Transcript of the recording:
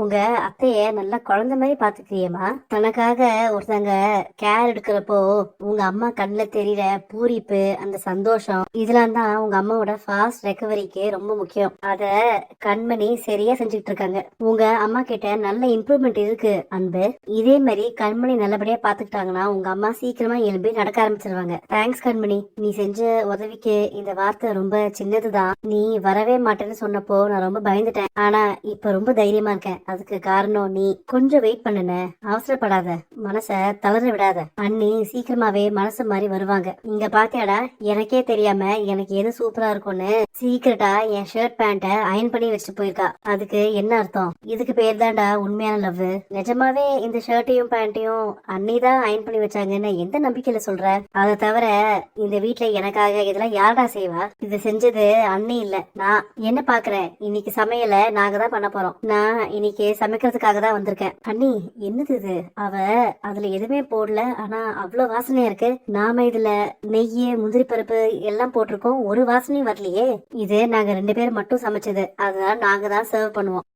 உங்க அத்தைய நல்லா குழந்தை மாதிரி பாத்துக்கிறியம்மா. தனக்காக ஒருத்தங்க கேர் எடுக்கிறப்போ உங்க அம்மா கண்ணில் தெரியற பூரிப்பு அந்த சந்தோஷம் இதெல்லாம் தான் உங்க அம்மாவோட ஃபாஸ்ட் ரெக்கவரிக்கு ரொம்ப முக்கியம். அத கண்மணி சரியா செஞ்சுட்டு இருக்காங்க. உங்க அம்மா கிட்ட நல்ல இம்ப்ரூவ்மெண்ட் இருக்கு அன்பு. இதே மாதிரி கண்மணி நல்லபடியா பாத்துக்கிட்டாங்கன்னா உங்க அம்மா சீக்கிரமா எழும்பி நடக்க ஆரம்பிச்சிருவாங்க. தேங்க்ஸ் கண்மணி நீ செஞ்ச உதவிக்கு இந்த வார்த்தை ரொம்ப சின்னதுதான். நீ வரவே மாட்டேன்னு சொன்னப்போ நான் ரொம்ப பயந்துட்டேன். ஆனா இப்ப ரொம்ப தைரியமா இருக்கேன். அதுக்கு காரணம் நீ கொஞ்சம் வெயிட் பண்ணுன. அவசரப்படாத. மனச தளர விடாத. அண்ணி சீக்கிரமாவே மனசு மாதிரி வருவாங்க. இங்க பாத்தியாடா? எனக்கே தெரியாம எனக்கு எது சூப்பரா இருக்கும்னு சீக்கிரட்டா என் ஷர்ட் பேண்ட அயன் பண்ணி வச்சுட்டு போயிருக்கா. அதுக்கு என்ன அர்த்தம்? இதுக்கு பேர் தான்டா உண்மையான லவ் நிஜமாவே இந்த ஷர்ட்டையும் பேண்ட்டையும் அண்ணி தான் அயன் பண்ணி வச்சாங்கன்னு எந்த நம்பிக்கையில சொல்ற? அதை தவிர இந்த வீட்டுல எனக்காக இதெல்லாம் யாரடா செய்வா? இது செஞ்சது அண்ணி இல்ல. நான். என்ன பாக்குறேன் இன்னைக்கு சமையல நாங்க தான் பண்ண போறோம். நான் இன்னைக்கு சமைக்கிறதுக்காக தான் வந்திருக்கேன். பண்ணி என்னது இது? அவ அதுல எதுவுமே போடல. ஆனா அவ்வளவு வாசனையா இருக்கு. நாம இதுல நெய் முந்திரி பருப்பு எல்லாம் போட்டிருக்கோம். ஒரு வாசனையும் வரலையே. இது நாங்க ரெண்டு பேர் மட்டும் சமைச்சது. அதனால நாங்க தான் சர்வ் பண்ணுவோம்.